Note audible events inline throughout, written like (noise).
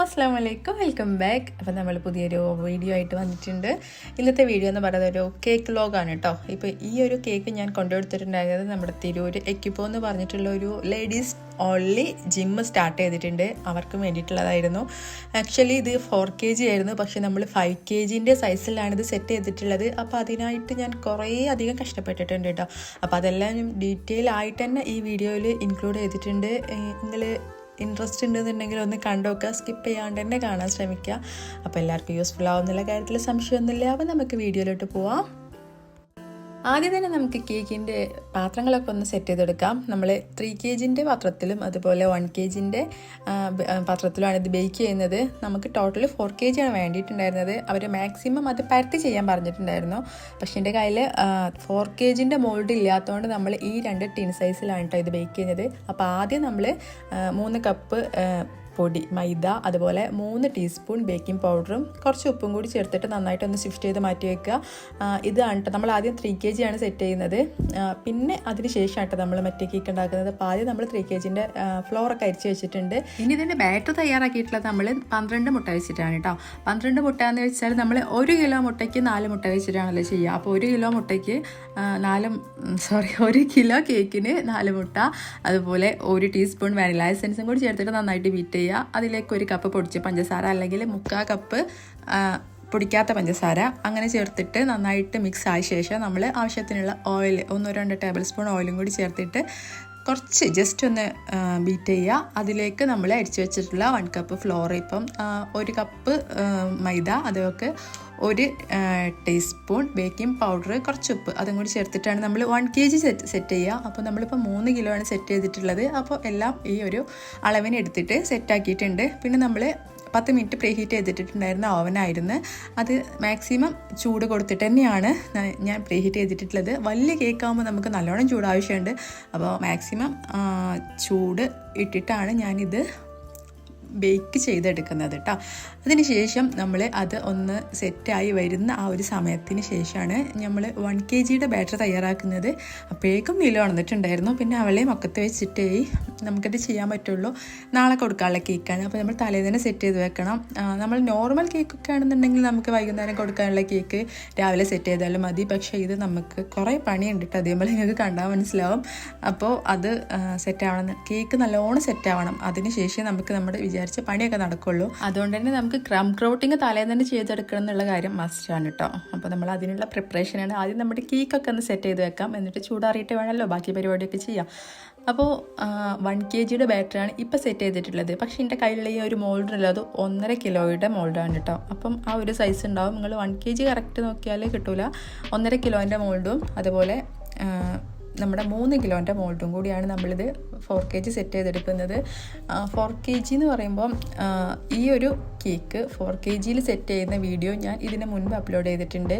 അസ്സാം വലൈക്കും welcome back. അപ്പോൾ നമ്മൾ പുതിയൊരു വീഡിയോ ആയിട്ട് വന്നിട്ടുണ്ട്. ഇന്നത്തെ വീഡിയോ എന്ന് പറയുന്നത് ഒരു കേക്ക് ലോഗാണ് കേട്ടോ ഇപ്പോൾ ഈ ഒരു കേക്ക് ഞാൻ കൊണ്ടുകൊടുത്തിട്ടുണ്ടായത് നമ്മുടെ തിരൂര് എക്കിപ്പോ എന്ന് പറഞ്ഞിട്ടുള്ള ഒരു ലേഡീസ് ഓൺലി ജിമ്മ് സ്റ്റാർട്ട് ചെയ്തിട്ടുണ്ട്. അവർക്ക് വേണ്ടിയിട്ടുള്ളതായിരുന്നു. ആക്ച്വലി ഇത് ഫോർ കെ ജി ആയിരുന്നു. പക്ഷേ നമ്മൾ ഫൈവ് കെ ജിന്റെ സൈസിലാണ് ഇത് സെറ്റ് ചെയ്തിട്ടുള്ളത്. അപ്പോൾ അതിനായിട്ട് ഞാൻ കുറേ അധികം കഷ്ടപ്പെട്ടിട്ടുണ്ട് കേട്ടോ അപ്പോൾ അതെല്ലാം ഡീറ്റെയിൽ ആയിട്ട് തന്നെ ഈ വീഡിയോയിൽ ഇൻക്ലൂഡ് ചെയ്തിട്ടുണ്ട്. നിങ്ങൾ ഇൻട്രസ്റ്റ് ഉണ്ടെന്നുണ്ടെങ്കിൽ ഒന്ന് കണ്ടുനോക്കുക സ്കിപ്പ് ചെയ്യാണ്ട് തന്നെ കാണാൻ ശ്രമിക്കുക. അപ്പോൾ എല്ലാവർക്കും യൂസ്ഫുൾ ആവുന്നുള്ള കാര്യത്തിൽ സംശയമൊന്നുമില്ല. അപ്പോൾ നമുക്ക് വീഡിയോയിലോട്ട് പോവാം. ആദ്യം തന്നെ നമുക്ക് കേക്കിന്റെ പാത്രങ്ങളൊക്കെ ഒന്ന് സെറ്റ് ചെയ്തെടുക്കാം. നമ്മൾ ത്രീ കെ ജിന്റെ പാത്രത്തിലും അതുപോലെ വൺ കെ ജിന്റെ പാത്രത്തിലുമാണ് ഇത് ബേക്ക് ചെയ്യുന്നത്. നമുക്ക് ടോട്ടൽ ഫോർ കെ ജിയാണ് വേണ്ടിയിട്ടുണ്ടായിരുന്നത്. അവർ മാക്സിമം അത് പരത്തി ചെയ്യാൻ പറഞ്ഞിട്ടുണ്ടായിരുന്നു. പക്ഷേ എന്റെ കയ്യിൽ ഫോർ കെ ജിന്റെ മോൾഡ് ഇല്ലാത്തതുകൊണ്ട് നമ്മൾ ഈ രണ്ട് ടിൻ സൈസിലാണ് കേട്ടോ ഇത് ബേക്ക് ചെയ്യുന്നത്. അപ്പോൾ ആദ്യം നമ്മൾ മൂന്ന് കപ്പ് പൊടി മൈദ അതുപോലെ മൂന്ന് ടീസ്പൂൺ ബേക്കിംഗ് പൗഡറും കുറച്ച് ഉപ്പും കൂടി ചേർത്തിട്ട് നന്നായിട്ട് ഒന്ന് ഷിഫ്റ്റ് ചെയ്ത് മാറ്റി വെക്കുക. ഇതാണ് നമ്മൾ ആദ്യം ത്രീ കെ ആണ് സെറ്റ് ചെയ്യുന്നത്. പിന്നെ അതിന് ശേഷം കേട്ടോ നമ്മൾ മറ്റേ കേക്ക് ഉണ്ടാക്കുന്നത്. അപ്പോൾ ആദ്യം നമ്മൾ ത്രീ കെ ജിന്റെ ഫ്ലോറൊക്കെ അരിച്ച് വെച്ചിട്ടുണ്ട്. ഇനി ഇതിന്റെ ബാറ്റർ തയ്യാറാക്കിയിട്ടുള്ളത് നമ്മൾ പന്ത്രണ്ട് മുട്ട വെച്ചിട്ടാണ് കേട്ടോ പന്ത്രണ്ട് മുട്ട എന്ന് വെച്ചാൽ നമ്മൾ ഒരു കിലോ മുട്ടയ്ക്ക് നാല് മുട്ട വെച്ചിട്ടാണല്ലോ ചെയ്യുക. അപ്പോൾ ഒരു കിലോ മുട്ടയ്ക്ക് നാല് സോറി ഒരു കിലോ കേക്കിന് നാല് മുട്ട. അതുപോലെ ഒരു ടീസ്പൂൺ വാനില എസൻസും കൂടി ചേർത്തിട്ട് നന്നായിട്ട് ബീറ്റ് ചെയ്യുക. ചെയ്യുക. അതിലേക്ക് ഒരു കപ്പ് പൊടിച്ച് പഞ്ചസാര അല്ലെങ്കിൽ മുക്കാൽ കപ്പ് പൊടിക്കാത്ത പഞ്ചസാര അങ്ങനെ ചേർത്തിട്ട് നന്നായിട്ട് മിക്സ് ആയ ശേഷം നമ്മൾ ആവശ്യത്തിനുള്ള ഓയിൽ ഒന്നോ രണ്ടോ ടേബിൾ സ്പൂൺ ഓയിലും കൂടി ചേർത്തിട്ട് കുറച്ച് ജസ്റ്റ് ഒന്ന് ബീറ്റ് ചെയ്യുക. അതിലേക്ക് നമ്മൾ അരിച്ചു വെച്ചിട്ടുള്ള വൺ കപ്പ് ഫ്ലോർ ഇപ്പം ഒരു കപ്പ് മൈദ അതൊക്കെ ഒരു ടീസ്പൂൺ ബേക്കിംഗ് പൗഡർ കുറച്ച് ഉപ്പ് അതും കൂടി ചേർത്തിട്ടാണ് നമ്മൾ one K G set set ചെയ്യുക. അപ്പോൾ നമ്മളിപ്പോൾ മൂന്ന് കിലോ ആണ് സെറ്റ് ചെയ്തിട്ടുള്ളത്. അപ്പോൾ എല്ലാം ഈ ഒരു അളവിന് എടുത്തിട്ട് സെറ്റാക്കിയിട്ടുണ്ട് പിന്നെ നമ്മൾ പത്ത് മിനിറ്റ് പ്രീ ഹീറ്റ് ചെയ്തിട്ടുണ്ടായിരുന്ന ഓവനായിരുന്നു. അത് മാക്സിമം ചൂട് കൊടുത്തിട്ട് തന്നെയാണ് ഞാൻ പ്രീ ഹീറ്റ് ചെയ്തിട്ടുള്ളത്. വലിയ കേക്ക് ആകുമ്പോൾ നമുക്ക് നല്ലോണം ചൂട് ആവശ്യമുണ്ട് അപ്പോൾ മാക്സിമം ചൂട് ഇട്ടിട്ടാണ് ഞാനിത് ബേക്ക് ചെയ്തെടുക്കുന്നത് കേട്ടോ അതിന് ശേഷം നമ്മൾ അത് ഒന്ന് സെറ്റായി വരുന്ന ആ ഒരു സമയത്തിന് ശേഷമാണ് നമ്മൾ വൺ കെ ജിയുടെ ബാറ്റർ തയ്യാറാക്കുന്നത്. അപ്പോഴേക്കും നില വന്നിട്ടുണ്ടായിരുന്നു പിന്നെ അവളെ മൊക്കത്ത് വെച്ചിട്ടേ നമുക്കത് ചെയ്യാൻ പറ്റുള്ളൂ. നാളെ കൊടുക്കാനുള്ള കേക്കാണ് അപ്പോൾ നമ്മൾ തലേ തന്നെ സെറ്റ് ചെയ്ത് വെക്കണം. നമ്മൾ നോർമൽ കേക്കൊക്കെ ആണെന്നുണ്ടെങ്കിൽ നമുക്ക് വൈകുന്നേരം കൊടുക്കാനുള്ള കേക്ക് രാവിലെ സെറ്റ് ചെയ്താലും മതി. പക്ഷേ ഇത് നമുക്ക് കുറേ പണിയുണ്ട് കേട്ടോ അതേപോലെ നിങ്ങൾക്ക് കണ്ടാൽ മനസ്സിലാവും. അപ്പോൾ അത് സെറ്റ് ആവണം. കേക്ക് നല്ലോണം സെറ്റ് ആവണം. അതിന് ശേഷം നമുക്ക് നമ്മുടെ വിചാരിച്ച പണിയൊക്കെ നടക്കുള്ളൂ. അതുകൊണ്ട് തന്നെ നമുക്ക് ക്രം ക്രൗട്ടിങ് തലേന്ന് തന്നെ ചെയ്തെടുക്കണം എന്നുള്ള കാര്യം മസ്റ്റ് ആണ് കേട്ടോ അപ്പോൾ നമ്മൾ അതിനുള്ള പ്രിപ്പറേഷനാണ് ആദ്യം നമ്മുടെ കേക്കൊക്കെ ഒന്ന് സെറ്റ് ചെയ്ത് വെക്കാം. എന്നിട്ട് ചൂടാറിയിട്ട് വേണമല്ലോ ബാക്കി പരിപാടിയൊക്കെ ചെയ്യാം. അപ്പോൾ വൺ കെ ജിയുടെ ബാറ്ററിയാണ് ഇപ്പോൾ സെറ്റ് ചെയ്തിട്ടുള്ളത്. പക്ഷേ എന്റെ കയ്യിലുള്ള ഈ ഒരു മോൾഡ് ഉള്ളത് ഒന്നര കിലോയുടെ മോൾഡാണ് കേട്ടോ അപ്പം ആ ഒരു സൈസ് ഉണ്ടാവും. നിങ്ങൾ വൺ കെ ജി കറക്റ്റ് നോക്കിയാൽ കിട്ടൂല. ഒന്നര കിലോന്റെ മോൾഡും അതുപോലെ നമ്മുടെ മൂന്ന് കിലോന്റെ മോൾഡും കൂടിയാണ് നമ്മളിത് ഫോർ കെ ജി സെറ്റ് ചെയ്തെടുക്കുന്നത്. ഫോർ കെ ജി എന്ന് പറയുമ്പം ഈ ഒരു കേക്ക് ഫോർ കെ ജിയിൽ സെറ്റ് ചെയ്യുന്ന വീഡിയോ ഞാൻ ഇതിന് മുൻപ് അപ്ലോഡ് ചെയ്തിട്ടുണ്ട്.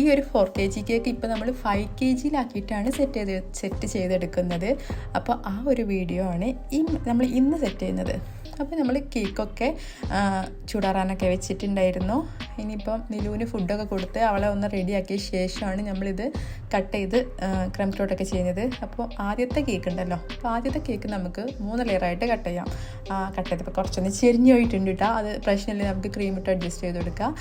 ഈ ഒരു ഫോർ കെ ജി കേക്ക് ഇപ്പോൾ നമ്മൾ ഫൈവ് കെ ജിയിലാക്കിയിട്ടാണ് സെറ്റ് ചെയ്ത് സെറ്റ് ചെയ്തെടുക്കുന്നത്. അപ്പോൾ ആ ഒരു വീഡിയോ ആണ് ഈ നമ്മൾ ഇന്ന് സെറ്റ് ചെയ്യുന്നത്. അപ്പോൾ നമ്മൾ കേക്കൊക്കെ ചൂടാറാനൊക്കെ വെച്ചിട്ടുണ്ടായിരുന്നു. ഇനിയിപ്പം നിലുവിന് ഫുഡൊക്കെ കൊടുത്ത് അവളെ ഒന്ന് റെഡിയാക്കിയ ശേഷമാണ് നമ്മളിത് കട്ട് ചെയ്ത് ക്രം ചെയ്യുന്നത്. അപ്പോൾ ആദ്യത്തെ കേക്ക് ഉണ്ടല്ലോ അപ്പോൾ ആദ്യത്തെ കേക്ക് നമുക്ക് മൂന്ന് ലെയറായിട്ട് കട്ട് ചെയ്യാം. കട്ട് ചെയ്തപ്പോൾ കുറച്ചൊന്ന് ചെരിഞ്ഞു പോയിട്ടുണ്ട് കേട്ടോ അത് പ്രശ്നമില്ല നമുക്ക് ക്രീം ഇട്ട് അഡ്ജസ്റ്റ് ചെയ്ത് കൊടുക്കാം.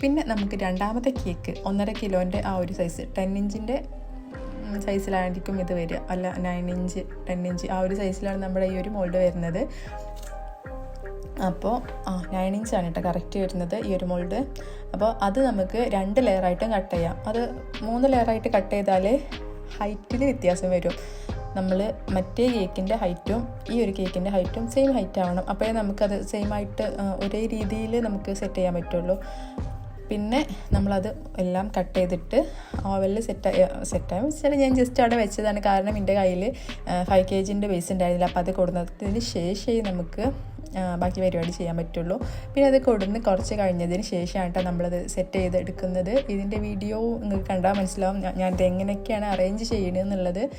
പിന്നെ നമുക്ക് രണ്ടാമത്തെ കേക്ക് ഒന്നര കിലോന്റെ ആ ഒരു സൈസ് ടെൻ ഇഞ്ചിന്റെ സൈസിലായിരിക്കും ഇത് വരിക. അല്ല നയൻ ഇഞ്ച് ടെൻ ഇഞ്ച് ആ ഒരു സൈസിലാണ് നമ്മുടെ ഈ ഒരു മോൾഡ് വരുന്നത്. അപ്പോൾ ആ നയൻ ഇഞ്ചാണ് കേട്ടോ കറക്റ്റ് വരുന്നത് ഈ ഒരു മോൾഡ് അപ്പോൾ അത് നമുക്ക് രണ്ട് ലെയറായിട്ടും കട്ട് ചെയ്യാം. അത് മൂന്ന് ലെയറായിട്ട് കട്ട് ചെയ്താൽ ഹൈറ്റിൽ വ്യത്യാസം വരും. നമ്മൾ മറ്റേ കേക്കിന്റെ ഹൈറ്റും ഈ ഒരു കേക്കിന്റെ ഹൈറ്റും സെയിം ഹൈറ്റ് ആവണം. അപ്പോഴേ നമുക്കത് സെയിം ആയിട്ട് ഒരേ രീതിയിൽ നമുക്ക് സെറ്റ് ചെയ്യാൻ പറ്റുള്ളൂ. പിന്നെ നമ്മളത് എല്ലാം കട്ട് ചെയ്തിട്ട് ഓവലിൽ സെറ്റ് സെറ്റായി വെച്ചാൽ ഞാൻ ജസ്റ്റ് അവിടെ വെച്ചതാണ്. കാരണം എന്റെ കയ്യിൽ ഫൈവ് കെ ജിന്റെ ബേസ് ഉണ്ടായിരുന്നില്ല അപ്പോൾ അത് കൊടുത്തതിന് ശേഷമേ നമുക്ക് ബാക്കി പരിപാടി ചെയ്യാൻ പറ്റുള്ളൂ. പിന്നെ അത് കൊടുന്ന് കുറച്ച് കഴിഞ്ഞതിന് ശേഷമാണ് നമ്മളത് സെറ്റ് ചെയ്ത് എടുക്കുന്നത് ഇതിന്റെ വീഡിയോ നിങ്ങൾക്ക് കണ്ടാൽ മനസ്സിലാവും. ഞാനിത് എങ്ങനെയൊക്കെയാണ് അറേഞ്ച് ചെയ്യണമെന്നുള്ളത്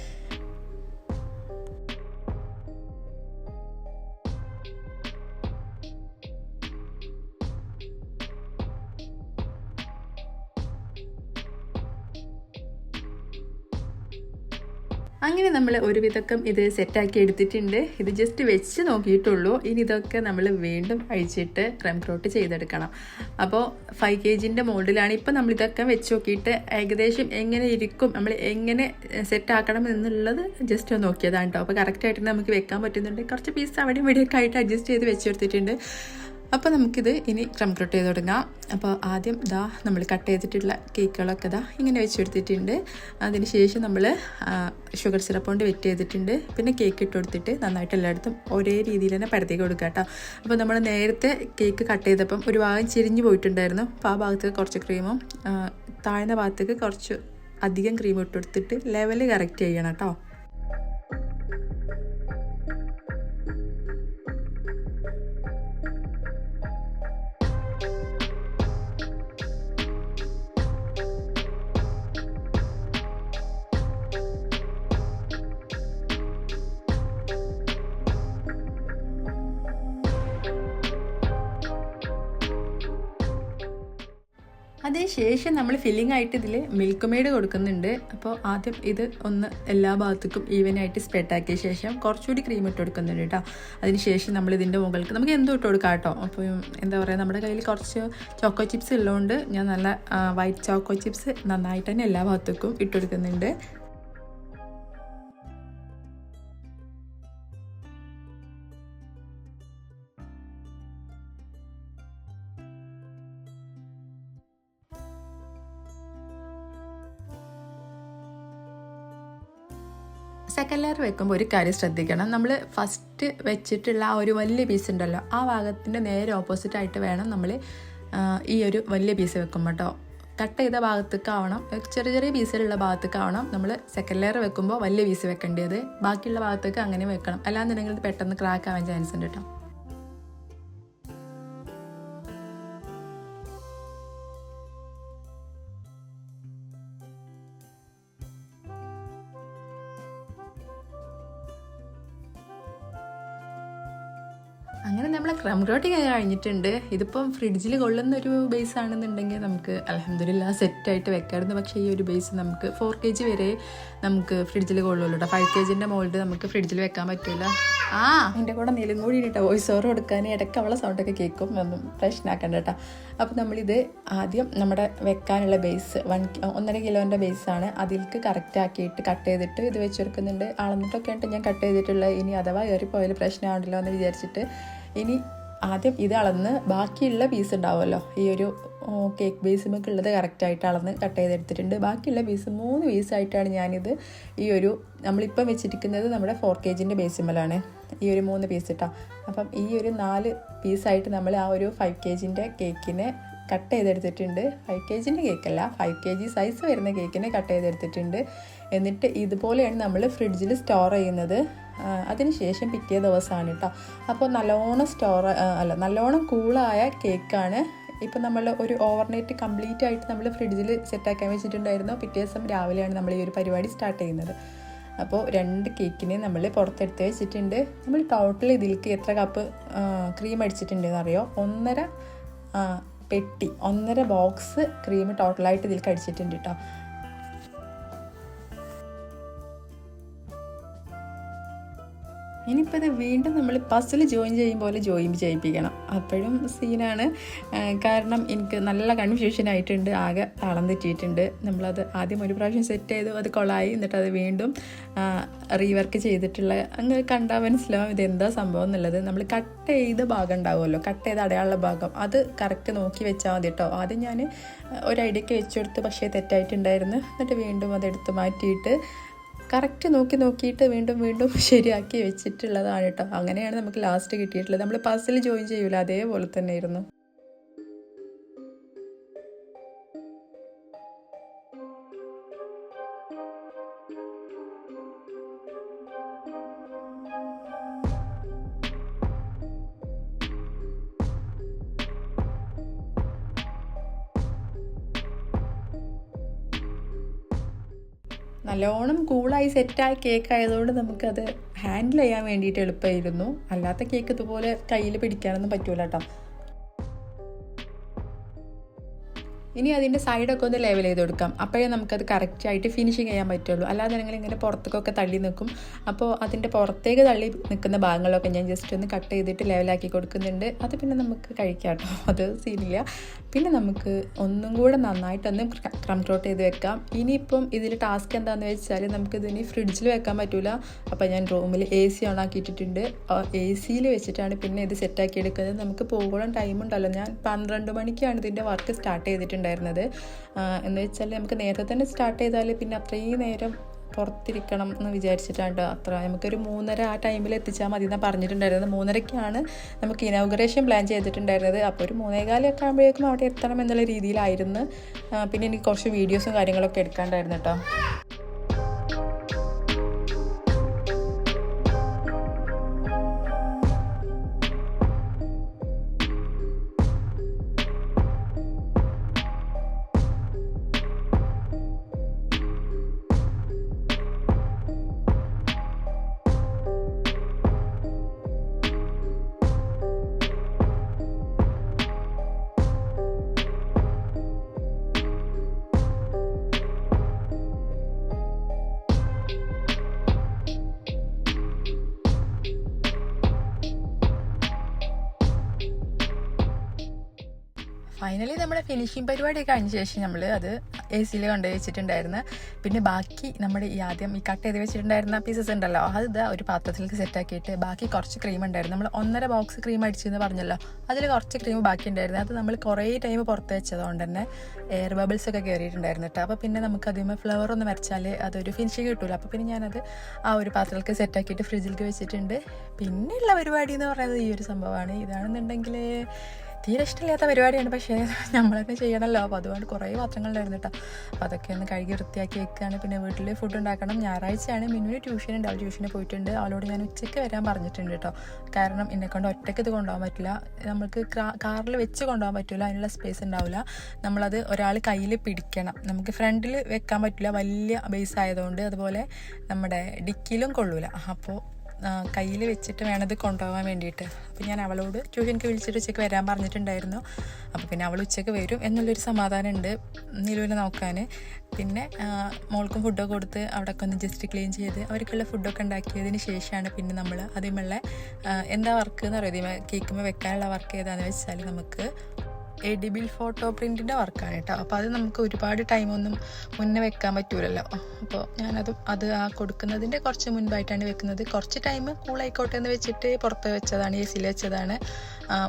അങ്ങനെ നമ്മൾ ഒരുവിധമൊക്കെ ഇത് സെറ്റാക്കി എടുത്തിട്ടുണ്ട്. ഇത് ജസ്റ്റ് വെച്ച് നോക്കിയിട്ടുള്ളൂ. ഇനി ഇതൊക്കെ നമ്മൾ വീണ്ടും അഴിച്ചിട്ട് ക്രം ക്രോട്ട് ചെയ്തെടുക്കണം. അപ്പോൾ ഫൈവ് കെ ജിന്റെ മോൾഡിലാണ് ഇപ്പം നമ്മളിതൊക്കെ വെച്ച് നോക്കിയിട്ട് ഏകദേശം എങ്ങനെ ഇരിക്കും നമ്മൾ എങ്ങനെ സെറ്റാക്കണം എന്നുള്ളത് ജസ്റ്റ് ഒന്ന് നോക്കിയതാണ് കേട്ടോ അപ്പോൾ കറക്റ്റായിട്ട് നമുക്ക് വെക്കാൻ പറ്റുന്നുണ്ട്. കുറച്ച് പീസ് അവിടെയും ഇവിടെയൊക്കെ ആയിട്ട് അഡ്ജസ്റ്റ് ചെയ്ത് വെച്ചെടുത്തിട്ടുണ്ട് അപ്പോൾ നമുക്കിത് ഇനി ക്രം ക്രോട്ട് ചെയ്ത് തുടങ്ങാം. അപ്പോൾ ആദ്യം ദാ നമ്മൾ കട്ട് ചെയ്തിട്ടുള്ള കേക്കുകളൊക്കെ ദാ ഇങ്ങനെ വെച്ചെടുത്തിട്ടുണ്ട്. അതിന് ശേഷം നമ്മൾ ഷുഗർ സിറപ്പ് കൊണ്ട് വെറ്റ് ചെയ്തിട്ടുണ്ട്. പിന്നെ കേക്ക് ഇട്ട് കൊടുത്തിട്ട് നന്നായിട്ട് എല്ലായിടത്തും ഒരേ രീതിയിൽ തന്നെ പരത്തി കൊടുക്കുക കേട്ടോ. അപ്പോൾ നമ്മൾ നേരത്തെ കേക്ക് കട്ട് ചെയ്തപ്പം ഒരു ഭാഗം ചെരിഞ്ഞു പോയിട്ടുണ്ടായിരുന്നു. അപ്പോൾ ആ ഭാഗത്തേക്ക് കുറച്ച് ക്രീമും താഴ്ന്ന ഭാഗത്തേക്ക് കുറച്ച് അധികം ക്രീം ഇട്ട് കൊടുത്തിട്ട് ലെവൽ കറക്റ്റ് ചെയ്യണം കേട്ടോ. അതിനുശേഷം നമ്മൾ ഫില്ലിംഗ് ആയിട്ട് ഇതിൽ മിൽക്ക് മെയ്ഡ് കൊടുക്കുന്നുണ്ട്. അപ്പോൾ ആദ്യം ഇത് ഒന്ന് എല്ലാ ഭാഗത്തേക്കും ഈവനായിട്ട് സ്പ്രെഡ് ആക്കിയ ശേഷം കുറച്ചുകൂടി ക്രീം ഇട്ട് കൊടുക്കുന്നുണ്ട് കേട്ടോ. അതിനുശേഷം നമ്മൾ ഇതിന്റെ മുകളിൽ നമുക്ക് എന്തും ഇട്ട് കൊടുക്കാം കേട്ടോ. അപ്പോൾ എന്താ പറയുക നമ്മുടെ കയ്യിൽ കുറച്ച് ചോക്കോ ചിപ്സ് ഉള്ളതുകൊണ്ട് ഞാൻ നല്ല വൈറ്റ് ചോക്കോ ചിപ്സ് നന്നായിട്ട് തന്നെ എല്ലാ ഭാഗത്തേക്കും ഇട്ട് കൊടുക്കുന്നുണ്ട്. വെക്കുമ്പോൾ ഒരു കാര്യം ശ്രദ്ധിക്കണം. നമ്മൾ ഫസ്റ്റ് വെച്ചിട്ടുള്ള ആ ഒരു വലിയ പീസ് ഉണ്ടല്ലോ ആ ഭാഗത്തിന്റെ നേരെ ഓപ്പോസിറ്റ് ആയിട്ട് വേണം നമ്മൾ ഈ ഒരു വലിയ പീസ് വെക്കുമ്പോൾ കേട്ടോ കട്ട് ചെയ്ത ഭാഗത്തേക്കാവണം ചെറിയ ചെറിയ പീസിലുള്ള ഭാഗത്തേക്കാവണം നമ്മൾ സെക്കൻഡ് ലെയർ വെക്കുമ്പോൾ വലിയ പീസ് വെക്കേണ്ടത്. ബാക്കിയുള്ള ഭാഗത്തേക്ക് അങ്ങനെ വെക്കണം. അല്ലാന്നുണ്ടെങ്കിൽ പെട്ടെന്ന് ക്രാക്ക് ആവാൻ ചാൻസ് ഉണ്ട് കേട്ടോ നമ്മൾ ഒക്കെ കഴിഞ്ഞിട്ടുണ്ട്. ഇതിപ്പം ഫ്രിഡ്ജിൽ കൊള്ളുന്ന ഒരു ബേസ് ആണെന്നുണ്ടെങ്കിൽ നമുക്ക് അലഹമില്ല സെറ്റായിട്ട് വെക്കാറുണ്ട് പക്ഷേ ഈ ഒരു ബേസ് നമുക്ക് ഫോർ കെ ജി വരെ നമുക്ക് ഫ്രിഡ്ജിൽ കൊള്ളുള്ളൂ കേട്ടോ ഫൈവ് കെ ജിന്റെ മോൾഡ് നമുക്ക് ഫ്രിഡ്ജിൽ വെക്കാൻ പറ്റില്ല ആ. എന്റെ കൂടെ നീലും കൂടി കേട്ടോ വോയിസ് ഓവർ കൊടുക്കാൻ ഇടയ്ക്ക് അവളെ സൗണ്ടൊക്കെ കേൾക്കും. ഒന്നും പ്രശ്നമാക്കണ്ട കേട്ടോ അപ്പോൾ നമ്മളിത് ആദ്യം നമ്മുടെ വെക്കാനുള്ള ബേസ് വൺ ഒന്നര കിലോന്റെ ബേസാണ് അതിലേക്ക് കറക്റ്റ് ആക്കിയിട്ട് കട്ട് ചെയ്തിട്ട് ഇത് വെച്ചെടുക്കുന്നുണ്ട്. അളന്നിട്ടൊക്കെ ആയിട്ട് ഞാൻ കട്ട് ചെയ്തിട്ടുള്ള ഇനി അഥവാ ഏറിപ്പോയാൽ പ്രശ്നമാണല്ലോ എന്ന് വിചാരിച്ചിട്ട് ഇനി ആദ്യം ഇത് അളന്ന് ബാക്കിയുള്ള പീസ് ഉണ്ടാവുമല്ലോ. ഈ ഒരു കേക്ക് ബേസുമൊക്കെ ഉള്ളത് കറക്റ്റായിട്ട് അളന്ന് കട്ട് ചെയ്തെടുത്തിട്ടുണ്ട്. ബാക്കിയുള്ള പീസ് മൂന്ന് പീസായിട്ടാണ് ഞാനിത് ഈ ഒരു നമ്മളിപ്പം വെച്ചിരിക്കുന്നത് നമ്മുടെ ഫോർ കെ ജിന്റെ ബേസിമ്മലാണ് ഈ ഒരു മൂന്ന് പീസ് ഇട്ടാ അപ്പം ഈ ഒരു നാല് പീസായിട്ട് നമ്മൾ ആ ഒരു ഫൈവ് കെ ജിന്റെ കേക്കിനെ കട്ട് ചെയ്തെടുത്തിട്ടുണ്ട് ഫൈവ് കെ ജിന്റെ കേക്കല്ല ഫൈവ് കെ ജി സൈസ് വരുന്ന കേക്കിനെ കട്ട് ചെയ്തെടുത്തിട്ടുണ്ട് എന്നിട്ട് ഇതുപോലെയാണ് നമ്മൾ ഫ്രിഡ്ജിൽ സ്റ്റോർ ചെയ്യുന്നത്. അതിനുശേഷം പിറ്റേ ദിവസമാണ് കേട്ടോ അപ്പോൾ നല്ലോണം സ്റ്റോർ അല്ല നല്ലോണം കൂളായ കേക്കാണ് ഇപ്പം നമ്മൾ ഒരു ഓവർനൈറ്റ് കംപ്ലീറ്റ് ആയിട്ട് നമ്മൾ ഫ്രിഡ്ജിൽ സെറ്റാക്കാൻ വെച്ചിട്ടുണ്ടായിരുന്നു. പിറ്റേ ദിവസം രാവിലെയാണ് നമ്മൾ ഈ ഒരു പരിപാടി സ്റ്റാർട്ട് ചെയ്യുന്നത്. അപ്പോൾ രണ്ട് കേക്കിനെ നമ്മൾ പുറത്തെടുത്ത് വെച്ചിട്ടുണ്ട്. നമ്മൾ ടോട്ടൽ ഇതിലേക്ക് എത്ര കപ്പ് ക്രീം അടിച്ചിട്ടുണ്ടെന്ന് അറിയോ ഒന്നര പെട്ടി. ഒന്നര ബോക്സ് ക്രീം ടോട്ടലായിട്ട് ഇതിൽ കഴിച്ചിട്ടുണ്ട് കേട്ടോ ഇനിയിപ്പോൾ ഇത് വീണ്ടും നമ്മൾ പസിൽ ജോയിൻ ചെയ്യും പോലെ ജോയിൻ ചെയ്യിപ്പിക്കണം. അപ്പോഴും സീനാണ് കാരണം എനിക്ക് നല്ല കൺഫ്യൂഷൻ ആയിട്ടുണ്ട്. ആകെ താളം തെറ്റിയിട്ടുണ്ട്. നമ്മളത് ആദ്യം ഒരു പ്രാവശ്യം സെറ്റ് ചെയ്തു അത് കൊളായി. എന്നിട്ട് അത് വീണ്ടും റീവർക്ക് ചെയ്തിട്ടുള്ള അങ്ങ് കണ്ടാൽ മനസ്സിലാവും ഇത് എന്താ സംഭവം എന്നുള്ളത്. നമ്മൾ കട്ട് ചെയ്ത ഭാഗം ഉണ്ടാവുമല്ലോ. കട്ട് ചെയ്ത അടയാള ഭാഗം. അത് കറക്റ്റ് നോക്കി വെച്ചാൽ മതി കേട്ടോ ആദ്യം ഞാൻ ഒരു ഐഡിയക്ക് വെച്ചെടുത്ത് പക്ഷേ തെറ്റായിട്ടുണ്ടായിരുന്നു. എന്നിട്ട് വീണ്ടും അതെടുത്ത് മാറ്റിയിട്ട് കറക്റ്റ് നോക്കി നോക്കിയിട്ട് വീണ്ടും വീണ്ടും (laughs) ശരിയാക്കി വെച്ചിട്ടുള്ളതാണ് കേട്ടോ. അങ്ങനെയാണ് നമുക്ക് ലാസ്റ്റ് കിട്ടിയിട്ടുള്ളത്. നമ്മൾ പസിൽ ജോയിൻ ചെയ്യൂല അതേപോലെ തന്നെ ആയിരുന്നു നല്ലോണം കൂളായി സെറ്റായ കേക്ക് ആയതുകൊണ്ട് നമുക്കത് ഹാൻഡിൽ ചെയ്യാൻ വേണ്ടിയിട്ട് എളുപ്പമായിരുന്നു. അല്ലാത്ത കേക്ക് ഇതുപോലെ കയ്യിൽ പിടിക്കാനൊന്നും പറ്റൂല കേട്ടോ ഇനി അതിന്റെ സൈഡൊക്കെ ഒന്ന് ലെവൽ ചെയ്ത് കൊടുക്കാം. അപ്പോഴേ നമുക്കത് കറക്റ്റായിട്ട് ഫിനിഷിങ് ചെയ്യാൻ പറ്റുള്ളൂ. അല്ലാതെ നിങ്ങൾ ഇങ്ങനെ പുറത്തേക്കൊക്കെ തള്ളി നിൽക്കും. അപ്പോൾ അതിന്റെ പുറത്തേക്ക് തള്ളി നിൽക്കുന്ന ഭാഗങ്ങളൊക്കെ ഞാൻ ജസ്റ്റ് ഒന്ന് കട്ട് ചെയ്തിട്ട് ലെവലാക്കി കൊടുക്കുന്നുണ്ട്. അത് പിന്നെ നമുക്ക് കഴിക്കാം കേട്ടോ. (laughs) അത് സീനില്ല പിന്നെ നമുക്ക് ഒന്നും കൂടെ നന്നായിട്ടൊന്ന് ക്രം ട്രോട്ട് ചെയ്ത് വെക്കാം. ഇനിയിപ്പം ഇതിൽ ടാസ്ക് എന്താണെന്ന് വെച്ചാൽ നമുക്കിതിനി ഫ്രിഡ്ജിൽ വെക്കാൻ പറ്റില്ല അപ്പോൾ ഞാൻ റൂമിൽ എ സി ഓൺ ആക്കിയിട്ടിട്ടുണ്ട് എ സിയിൽ വെച്ചിട്ടാണ് പിന്നെ ഇത് സെറ്റാക്കി എടുക്കുന്നത്. നമുക്ക് പോകണം ടൈം ഉണ്ടല്ലോ. ഞാൻ പന്ത്രണ്ട് മണിക്കാണ് ഇതിന്റെ വർക്ക് സ്റ്റാർട്ട് ചെയ്തിട്ടുണ്ടായിരുന്നത്. ആ, എന്ന് വെച്ചാൽ നമുക്ക് നേരത്തെ തന്നെ സ്റ്റാർട്ട് ചെയ്താൽ പിന്നെ അത്രയും നേരം പുറത്തിരിക്കണം എന്ന് വിചാരിച്ചിട്ടാണ് അത്ര നമുക്കൊരു മൂന്നര ആ ടൈമിൽ എത്തിച്ചാൽ മതി എന്നാണ് പറഞ്ഞിട്ടുണ്ടായിരുന്നത്. മൂന്നരയ്ക്കാണ് നമുക്ക് ഇനോഗ്രേഷൻ പ്ലാൻ ചെയ്തിട്ടുണ്ടായിരുന്നത്. അപ്പോൾ ഒരു മൂന്നേകാലൊക്കെ ആകുമ്പോഴേക്കും അവിടെ എത്തണം എന്നുള്ള രീതിയിലായിരുന്നു. പിന്നെ എനിക്ക് കുറച്ച് വീഡിയോസും കാര്യങ്ങളൊക്കെ എടുക്കാണ്ടായിരുന്നു കേട്ടോ ഫൈനലി നമ്മുടെ ഫിനിഷിംഗ് പരിപാടി കഴിഞ്ഞ ശേഷം നമ്മൾ അത് എ സിയിൽ കൊണ്ടുപോയി വെച്ചിട്ടുണ്ടായിരുന്നു പിന്നെ ബാക്കി നമ്മുടെ ഈ ആദ്യം ഈ കട്ട് ചെയ്ത് വെച്ചിട്ടുണ്ടായിരുന്ന പീസസ് ഉണ്ടല്ലോ അത് ഇതാ ഒരു പാത്രത്തിലേക്ക് സെറ്റാക്കിയിട്ട് ബാക്കി കുറച്ച് ക്രീം ഉണ്ടായിരുന്നു. നമ്മൾ ഒന്നര ബോക്സ് ക്രീം അടിച്ചെന്ന് പറഞ്ഞല്ലോ അതിൽ കുറച്ച് ക്രീം ബാക്കി ഉണ്ടായിരുന്നു. അത് നമ്മൾ കുറേ ടൈം പുറത്ത് വെച്ചതുകൊണ്ട് തന്നെ എയർ ബബിൾസ് ഒക്കെ കയറിയിട്ടുണ്ടായിരുന്നു കേട്ടോ. അപ്പോൾ പിന്നെ നമുക്ക് അതിന്മേൽ ഫ്ലവർ ഒന്ന് വരച്ചാൽ അതൊരു ഫിനിഷിങ് കിട്ടില്ല അപ്പോൾ പിന്നെ ഞാനത് ആ ഒരു പാത്രത്തിലേക്ക് സെറ്റാക്കിയിട്ട് ഫ്രിഡ്ജിലേക്ക് വെച്ചിട്ടുണ്ട്. പിന്നെയുള്ള പരിപാടി എന്ന് പറയുന്നത് ഈ ഒരു സംഭവമാണ്. ഇതാണെന്നുണ്ടെങ്കിൽ തീരെ ഇഷ്ടമില്ലാത്ത പരിപാടിയാണ്. പക്ഷേ നമ്മളൊക്കെ ചെയ്യണമല്ലോ അപ്പോൾ അതുകൊണ്ട് കുറേ പാത്രങ്ങളുണ്ടായിരുന്നു കേട്ടോ. അപ്പോൾ അതൊക്കെ ഒന്ന് കഴുകി വൃത്തിയാക്കി വെക്കുകയാണ് പിന്നെ വീട്ടിൽ ഫുഡ് ഉണ്ടാക്കണം. ഞായറാഴ്ചയാണ്. മിന്നുവിന് ട്യൂഷൻ ഉണ്ട്. അവൾ ട്യൂഷന് പോയിട്ടുണ്ട്. അവളോട് ഞാൻ ഉച്ചയ്ക്ക് വരാൻ പറഞ്ഞിട്ടുണ്ട് കേട്ടോ. കാരണം എന്നെ കൊണ്ട് ഒറ്റയ്ക്ക് ഇത് കൊണ്ടുപോകാൻ പറ്റില്ല. നമുക്ക് കാറിൽ വെച്ച് കൊണ്ടുപോകാൻ പറ്റില്ല അതിനുള്ള സ്പേസ് ഉണ്ടാവില്ല. നമ്മളത് ഒരാൾ കയ്യിൽ പിടിക്കണം. നമുക്ക് ഫ്രണ്ടിൽ വെക്കാൻ പറ്റില്ല വലിയ ബേസ് ആയതുകൊണ്ട് അതുപോലെ നമ്മുടെ ഡിക്കിയിലും കൊള്ളൂല. അപ്പോൾ കയ്യിൽ വെച്ചിട്ട് വേണം ഇത് കൊണ്ടുപോകാൻ വേണ്ടിയിട്ട്. അപ്പോൾ ഞാൻ അവളോട് ട്യൂഷനിക്ക് വിളിച്ചിട്ട് ഉച്ചയ്ക്ക് വരാൻ പറഞ്ഞിട്ടുണ്ടായിരുന്നു. അപ്പോൾ പിന്നെ അവൾ ഉച്ചയ്ക്ക് വരും എന്നുള്ളൊരു സമാധാനം ഉണ്ട് നിലവിൽ നോക്കാൻ പിന്നെ മോൾക്കും ഫുഡൊക്കെ കൊടുത്ത് അവിടെയൊക്കെ ഒന്ന് ജസ്റ്റ് ക്ലീൻ ചെയ്ത് അവർക്കുള്ള ഫുഡൊക്കെ ഉണ്ടാക്കിയതിന് ശേഷമാണ് പിന്നെ നമ്മൾ അതിമുള്ള എന്താ വർക്ക് എന്ന് പറയുന്നത് കേക്കുമ്പോൾ വെക്കാനുള്ള വർക്ക് ഏതാണെന്ന് വെച്ചാൽ നമുക്ക് എഡിബിൾ ഫോട്ടോ പ്രിന്റിന്റെ വർക്കാണ് കേട്ടോ. അപ്പോൾ അത് നമുക്ക് ഒരുപാട് ടൈമൊന്നും മുന്നേ വെക്കാൻ പറ്റൂലല്ലോ. അപ്പോൾ ഞാനത് അത് ആ കൊടുക്കുന്നതിന്റെ കുറച്ച് മുൻപായിട്ടാണ് വെക്കുന്നത്. കുറച്ച് ടൈം കൂളായിക്കോട്ടെ എന്ന് വെച്ചിട്ട് പുറത്ത് വെച്ചതാണ് എ സിയിൽ വെച്ചതാണ്.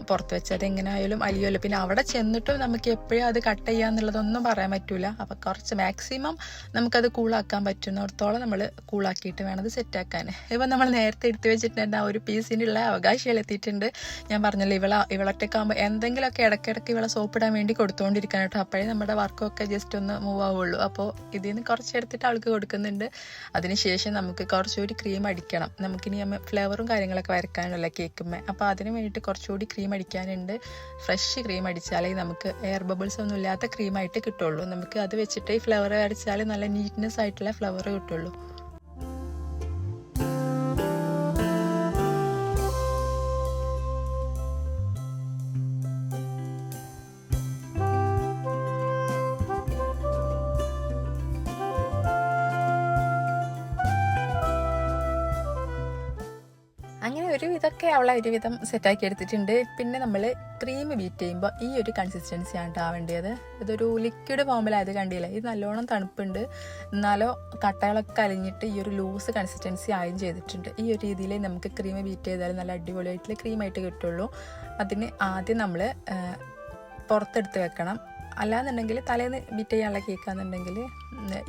പുറത്ത് വെച്ചത് എങ്ങനെ ആയാലും അലിയുമല്ലോ. പിന്നെ അവിടെ ചെന്നിട്ടും നമുക്ക് എപ്പോഴും അത് കട്ട് ചെയ്യാന്നുള്ളതൊന്നും പറയാൻ പറ്റൂല. അപ്പോൾ കുറച്ച് മാക്സിമം നമുക്കത് കൂളാക്കാൻ പറ്റുന്നിടത്തോളം നമ്മൾ കൂളാക്കിയിട്ട് വേണം അത് സെറ്റാക്കാൻ ഇപ്പം നമ്മൾ നേരത്തെ എടുത്തു വെച്ചിട്ടുണ്ട് ആ ഒരു പീസിനുള്ള അവകാശം എത്തിയിട്ടുണ്ട്. ഞാൻ പറഞ്ഞല്ലോ ഇവള ഇവളൊറ്റക്കാകുമ്പോൾ എന്തെങ്കിലുമൊക്കെ ഇടയ്ക്കിടയ്ക്ക് ഇവളെ സോപ്പിടാൻ വേണ്ടി കൊടുത്തുകൊണ്ടിരിക്കണം കേട്ടോ. അപ്പോഴേ നമ്മുടെ വർക്കൊക്കെ ജസ്റ്റ് ഒന്ന് മൂവ് ആവുള്ളൂ. അപ്പോൾ ഇതിൽ നിന്ന് കുറച്ച് എടുത്തിട്ട് അവൾക്ക് കൊടുക്കുന്നുണ്ട്. അതിനുശേഷം നമുക്ക് കുറച്ചുകൂടി ക്രീം അടിക്കണം. നമുക്കിനി ഫ്ലേവറും കാര്യങ്ങളൊക്കെ വരയ്ക്കാനുള്ള കേക്കുമ്മേ അപ്പോൾ അതിന് വേണ്ടിയിട്ട് കുറച്ചുകൂടി ക്രീം അടിക്കാനുണ്ട്. ഫ്രഷ് ക്രീം അടിച്ചാലേ നമുക്ക് എയർ ബബിൾസ് ഒന്നും ഇല്ലാത്ത ക്രീമായിട്ട് കിട്ടുള്ളൂ. നമുക്ക് അത് വെച്ചിട്ട് ഈ ഫ്ലവർ അടിച്ചാൽ നല്ല നീറ്റ്നെസ് ആയിട്ടുള്ള ഫ്ലവർ കിട്ടുള്ളൂ. ഒരു വിധമൊക്കെ അവളെ ഒരുവിധം സെറ്റാക്കി എടുത്തിട്ടുണ്ട്. പിന്നെ നമ്മൾ ക്രീം ബീറ്റ് ചെയ്യുമ്പോൾ ഈ ഒരു കൺസിസ്റ്റൻസി ആണ് ആവേണ്ടത് ഇതൊരു ലിക്വിഡ് ഫോമിലായത് കണ്ടില്ല? ഇത് നല്ലോണം തണുപ്പുണ്ട്. എന്നാലോ കട്ടകളൊക്കെ അലിഞ്ഞിട്ട് ഈ ഒരു ലൂസ് കൺസിസ്റ്റൻസി ആയും ചെയ്തിട്ടുണ്ട്. ഈ ഒരു രീതിയിൽ നമുക്ക് ക്രീം ബീറ്റ് ചെയ്താൽ നല്ല അടിപൊളിയായിട്ടുള്ള ക്രീമായിട്ട് കിട്ടുള്ളൂ. അതിന് ആദ്യം നമ്മൾ പുറത്തെടുത്ത് വെക്കണം. അല്ലാന്നുണ്ടെങ്കിൽ തലേന്ന് ബീറ്റ് ചെയ്യാനുള്ള കേക്കാന്നുണ്ടെങ്കിൽ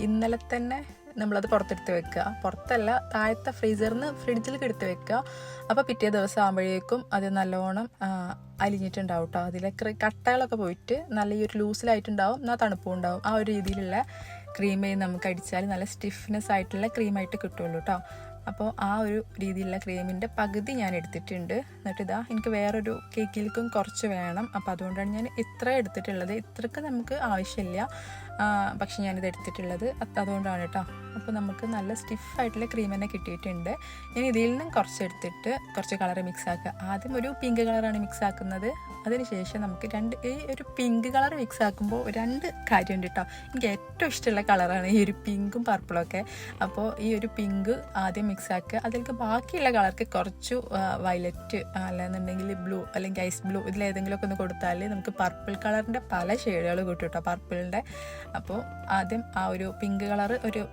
ഇന്നലെ തന്നെ നമ്മളത് പുറത്തെടുത്ത് വെക്കുക. പുറത്തല്ല താഴത്തെ ഫ്രീസറിൽ നിന്ന് ഫ്രിഡ്ജിലേക്ക് എടുത്ത് വെക്കുക. അപ്പോൾ പിറ്റേ ദിവസം ആകുമ്പോഴേക്കും അത് നല്ലോണം അലിഞ്ഞിട്ടുണ്ടാവും കേട്ടോ അതിലെ കട്ടകളൊക്കെ പോയിട്ട് നല്ല ഈ ഒരു ലൂസിലായിട്ടുണ്ടാവും എന്നാൽ തണുപ്പും ഉണ്ടാവും. ആ ഒരു രീതിയിലുള്ള ക്രീം നമുക്ക് അടിച്ചാൽ നല്ല സ്റ്റിഫ്നെസ് ആയിട്ടുള്ള ക്രീമായിട്ട് കിട്ടുള്ളൂ കേട്ടോ അപ്പോൾ ആ ഒരു രീതിയിലുള്ള ക്രീമിന്റെ പകുതി ഞാൻ എടുത്തിട്ടുണ്ട്. എന്നിട്ട് ഇതാ എനിക്ക് വേറൊരു കേക്കിലേക്കും കുറച്ച് വേണം. അപ്പോൾ അതുകൊണ്ടാണ് ഞാൻ ഇത്ര എടുത്തിട്ടുള്ളത്. ഇത്രക്ക് നമുക്ക് ആവശ്യമില്ല. പക്ഷെ ഞാനിത് എടുത്തിട്ടുള്ളത് അത് അതുകൊണ്ടാണ് കേട്ടോ. അപ്പോൾ നമുക്ക് നല്ല സ്റ്റിഫായിട്ടുള്ള ക്രീം തന്നെ കിട്ടിയിട്ടുണ്ട്. ഞാൻ ഇതിൽ നിന്നും കുറച്ച് എടുത്തിട്ട് കുറച്ച് കളർ മിക്സ് ആക്കുക. ആദ്യം ഒരു പിങ്ക് കളറാണ് മിക്സ് ആക്കുന്നത്. അതിനുശേഷം നമുക്ക് രണ്ട് ഈ ഒരു പിങ്ക് കളർ മിക്സ് ആക്കുമ്പോൾ രണ്ട് കാര്യമുണ്ട് കേട്ടോ. എനിക്ക് ഏറ്റവും ഇഷ്ടമുള്ള കളറാണ് ഈ ഒരു പിങ്കും പർപ്പിളും ഒക്കെ. അപ്പോൾ ഈ ഒരു പിങ്ക് ആദ്യം മിക്സ് ആക്കുക. അതിലേക്ക് ബാക്കിയുള്ള കളർക്ക് കുറച്ച് വയലറ്റ് അല്ലാന്നുണ്ടെങ്കിൽ ബ്ലൂ അല്ലെങ്കിൽ ഐസ് ബ്ലൂ ഇതിലേതെങ്കിലുമൊക്കെ ഒന്ന് കൊടുത്താൽ നമുക്ക് പർപ്പിൾ കളറിന്റെ പല ഷെയ്ഡുകൾ കിട്ടും കേട്ടോ. പർപ്പിളിന്റെ അപ്പോൾ ആദ്യം ആ ഒരു പിങ്ക് കളർ ഒരു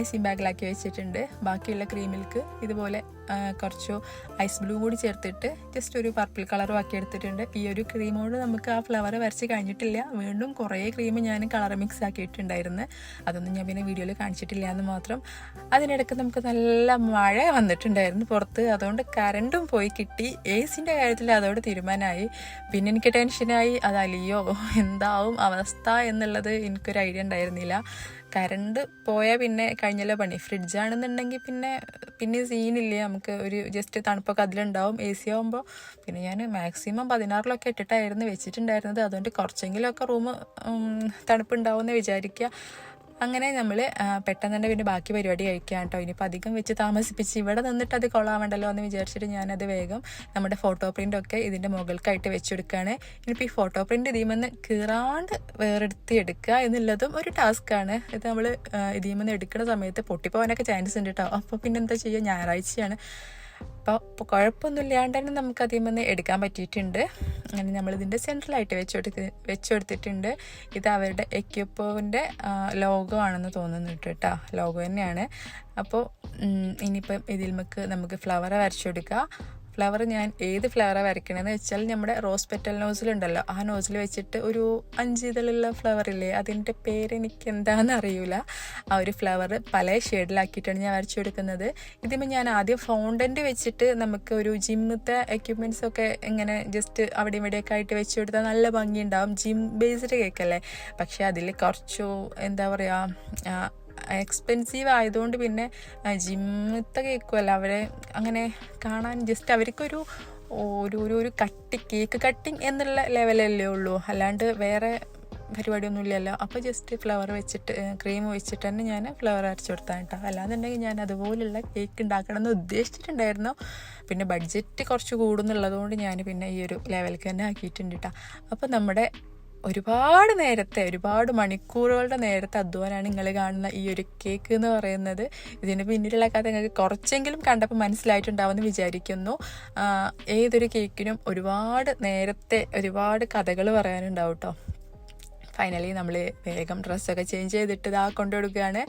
ഐസിങ് ബാഗിലാക്കി വെച്ചിട്ടുണ്ട്. ബാക്കിയുള്ള ക്രീമിൽക്ക് ഇതുപോലെ കുറച്ച് ഐസ് ബ്ലൂ കൂടി ചേർത്തിട്ട് ജസ്റ്റ് ഒരു പർപ്പിൾ കളറും ആക്കി എടുത്തിട്ടുണ്ട്. ഈ ഒരു ക്രീമോട് നമുക്ക് ആ ഫ്ലവർ വരച്ച് കഴിഞ്ഞിട്ടില്ല. വീണ്ടും കുറേ ക്രീം ഞാൻ കളർ മിക്സ് ആക്കിയിട്ടുണ്ടായിരുന്നു. അതൊന്നും ഞാൻ പിന്നെ വീഡിയോയിൽ കാണിച്ചിട്ടില്ല എന്ന് മാത്രം. അതിനിടയ്ക്ക് നമുക്ക് നല്ല മഴ വന്നിട്ടുണ്ടായിരുന്നു പുറത്ത്. അതുകൊണ്ട് കറണ്ടും പോയി കിട്ടി. എ സിന്റെ കാര്യത്തിൽ അതോട് തീരുമാനമായി. പിന്നെ എനിക്ക് ടെൻഷനായി അത് അലിയോ എന്താവും അവസ്ഥ എന്നുള്ളത് എനിക്കൊരു ഐഡിയ ഉണ്ടായിരുന്നില്ല. കറണ്ട് പോയാൽ പിന്നെ കഴിഞ്ഞല്ലോ പണി. ഫ്രിഡ്ജാണെന്നുണ്ടെങ്കിൽ പിന്നെ പിന്നെ സീനില്ലേ നമുക്ക് ഒരു ജസ്റ്റ് തണുപ്പൊക്കെ അതിലുണ്ടാവും എ സി ആകുമ്പോൾ പിന്നെ ഞാൻ മാക്സിമം പതിനാറിലൊക്കെ ഇട്ടിട്ടായിരുന്നു വെച്ചിട്ടുണ്ടായിരുന്നത്. അതുകൊണ്ട് കുറച്ചെങ്കിലുമൊക്കെ റൂം തണുപ്പുണ്ടാവുമെന്ന് വിചാരിക്കുക. അങ്ങനെ നമ്മൾ പെട്ടെന്ന് തന്നെ പിന്നെ ബാക്കി പരിപാടി കഴിക്കാം കേട്ടോ ഇനിയിപ്പോൾ അധികം വെച്ച് താമസിപ്പിച്ച് ഇവിടെ നിന്നിട്ട് അത് കൊള്ളാമണ്ടല്ലോ എന്ന് വിചാരിച്ചിട്ട് ഞാനത് വേഗം നമ്മുടെ ഫോട്ടോ പ്രിന്റ് ഒക്കെ ഇതിന്റെ മുകൾക്കായിട്ട് വെച്ചെടുക്കുകയാണ് ഇനിയിപ്പോൾ ഈ ഫോട്ടോ പ്രിന്റ് ഇതിമെന്ന് കീറാണ്ട് വേറെടുത്ത് എടുക്കുക എന്നുള്ളതും ഒരു ടാസ്ക്കാണ്. ഇത് നമ്മൾ ഇതിമെന്ന് എടുക്കുന്ന സമയത്ത് പൊട്ടിപ്പോവാനൊക്കെ ചാൻസ് ഉണ്ട് കേട്ടോ അപ്പോൾ പിന്നെ എന്താ ചെയ്യുക ഞായറാഴ്ചയാണ്. അപ്പോൾ ഇപ്പോൾ കുഴപ്പമൊന്നുമില്ലാണ്ട് തന്നെ നമുക്ക് അതിൽ നിന്ന് എടുക്കാൻ പറ്റിയിട്ടുണ്ട്. അങ്ങനെ നമ്മളിതിന്റെ സെൻട്രലായിട്ട് വെച്ചെടുത്ത് വെച്ചുകൊടുത്തിട്ടുണ്ട് ഇത് അവരുടെ എക്യുപ്പോവിന്റെ ലോഗോ ആണെന്ന് തോന്നുന്നുണ്ട് കേട്ടോ ലോഗോ തന്നെയാണ്. അപ്പോൾ ഇനിയിപ്പം ഇതിൽ നമുക്ക് നമുക്ക് ഫ്ലവർ വരച്ചെടുക്കുക ഫ്ലവർ ഞാൻ ഏത് ഫ്ലവറാണ് വരയ്ക്കണമെന്ന് വെച്ചാൽ നമ്മുടെ റോസ് പെറ്റൽ നോസിലുണ്ടല്ലോ ആ നോസിൽ വെച്ചിട്ട് ഒരു അഞ്ച് ഇതിലുള്ള ഫ്ലവർ ഇല്ലേ അതിന്റെ പേര് എനിക്ക് എന്താണെന്ന് അറിയില്ല ആ ഒരു ഫ്ലവർ പല ഷെയ്ഡിലാക്കിയിട്ടാണ് ഞാൻ വരച്ചു കൊടുക്കുന്നത് ഇതിപ്പോൾ ഞാൻ ആദ്യം ഫൗണ്ടന്റ് വെച്ചിട്ട് നമുക്ക് ഒരു ജിമ്മത്തെ എക്യുപ്മെന്റ്സ് ഒക്കെ ഇങ്ങനെ ജസ്റ്റ് അവിടെ ഇവിടെയൊക്കെ ആയിട്ട് വെച്ച് കൊടുത്താൽ നല്ല ഭംഗിയുണ്ടാവും. ജിം ബേസ്ഡ് കേക്കല്ലേ പക്ഷേ അതിൽ കുറച്ചു എന്താ പറയുക എക്സ്പെൻസീവ് ആയതുകൊണ്ട് പിന്നെ ജിമ്മത്തെ കേക്കുമല്ല അവരെ അങ്ങനെ കാണാൻ ജസ്റ്റ് അവർക്കൊരു ഒരു ഒരു ഒരു കട്ടി കേക്ക് കട്ടിങ് എന്നുള്ള ലെവലല്ലേ ഉള്ളൂ. അല്ലാണ്ട് വേറെ പരിപാടിയൊന്നുമില്ലല്ലോ. അപ്പോൾ ജസ്റ്റ് ഫ്ലവർ വെച്ചിട്ട് ക്രീം വെച്ചിട്ട് തന്നെ ഞാൻ ഫ്ലവർ അരച്ചു കൊടുത്താൽ കേട്ടോ അല്ലാന്നുണ്ടെങ്കിൽ ഞാൻ അതുപോലുള്ള കേക്ക് ഉണ്ടാക്കണം എന്ന് ഉദ്ദേശിച്ചിട്ടുണ്ടായിരുന്നു. പിന്നെ ബഡ്ജറ്റ് കുറച്ച് കൂടുന്നുള്ളതുകൊണ്ട് ഞാൻ പിന്നെ ഈ ഒരു ലെവലിലേക്ക് തന്നെ ആക്കിയിട്ടുണ്ട് കേട്ടോ അപ്പോൾ നമ്മുടെ ഒരുപാട് നേരത്തെ ഒരുപാട് മണിക്കൂറുകളുടെ നേരത്തെ അധ്വാനാണ് നിങ്ങൾ കാണുന്ന ഈ ഒരു കേക്ക് എന്ന് പറയുന്നത്. ഇതിന് പിന്നിലുള്ള കഥ നിങ്ങൾക്ക് കുറച്ചെങ്കിലും കണ്ടപ്പോൾ മനസ്സിലായിട്ടുണ്ടാവുമെന്ന് വിചാരിക്കുന്നു. ഏതൊരു കേക്കിനും ഒരുപാട് നേരത്തെ ഒരുപാട് കഥകൾ പറയാനുണ്ടാവും കേട്ടോ ഫൈനലി നമ്മൾ വേഗം ഡ്രസ്സൊക്കെ ചേഞ്ച് ചെയ്തിട്ട് ഇതാ കൊണ്ടുകൊടുക്കുകയാണ്.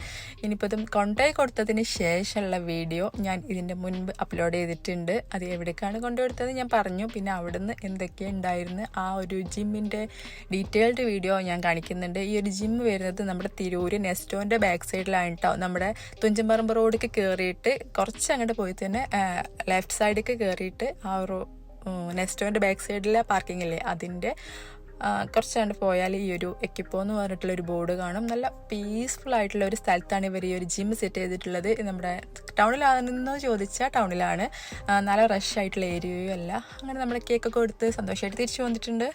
ഇനിയിപ്പോൾ ഇതും കൊണ്ടുപോയി കൊടുത്തതിന് ശേഷമുള്ള വീഡിയോ ഞാൻ ഇതിന്റെ മുൻപ് അപ്ലോഡ് ചെയ്തിട്ടുണ്ട്. അത് എവിടേക്കാണ് കൊണ്ടുകൊടുത്തത് ഞാൻ പറഞ്ഞു. പിന്നെ അവിടുന്ന് എന്തൊക്കെ ഉണ്ടായിരുന്നു ആ ഒരു ജിമ്മിന്റെ ഡീറ്റെയിൽഡ് വീഡിയോ ഞാൻ കാണിക്കുന്നുണ്ട്. ഈ ഒരു ജിം വരുന്നത് നമ്മുടെ തിരൂര് നെസ്റ്റോന്റെ ബാക്ക് സൈഡിലാണ് കേട്ടോ നമ്മുടെ തുഞ്ചമ്പറമ്പ് റോഡിലേക്ക് കയറിയിട്ട് കുറച്ച് അങ്ങോട്ട് പോയി തന്നെ ലെഫ്റ്റ് സൈഡിലേക്ക് കയറിയിട്ട് ആ ഒരു നെസ്റ്റോന്റെ ബാക്ക് സൈഡിലെ പാർക്കിംഗ് ഇല്ലേ? അതിന്റെ ആ, കുറച്ചാണ്ട് പോയാൽ ഈ ഒരു എക്കിപ്പോ എന്ന് പറഞ്ഞിട്ടുള്ള ഒരു ബോർഡ് കാണും. നല്ല പീസ്ഫുൾ ആയിട്ടുള്ള ഒരു സ്ഥലത്താണ് ഇവർ ഈ ഒരു ജിം സെറ്റ് ചെയ്തിട്ടുള്ളത്. നമ്മുടെ ടൗണിലാണെന്ന് ചോദിച്ചാൽ ടൗണിലാണ്. നല്ല റഷ് ആയിട്ടുള്ള ഏരിയയും അല്ല. അങ്ങനെ നമ്മൾ കേക്കൊക്കെ കൊടുത്ത് സന്തോഷമായിട്ട് തിരിച്ചു വന്നിട്ടുണ്ട്.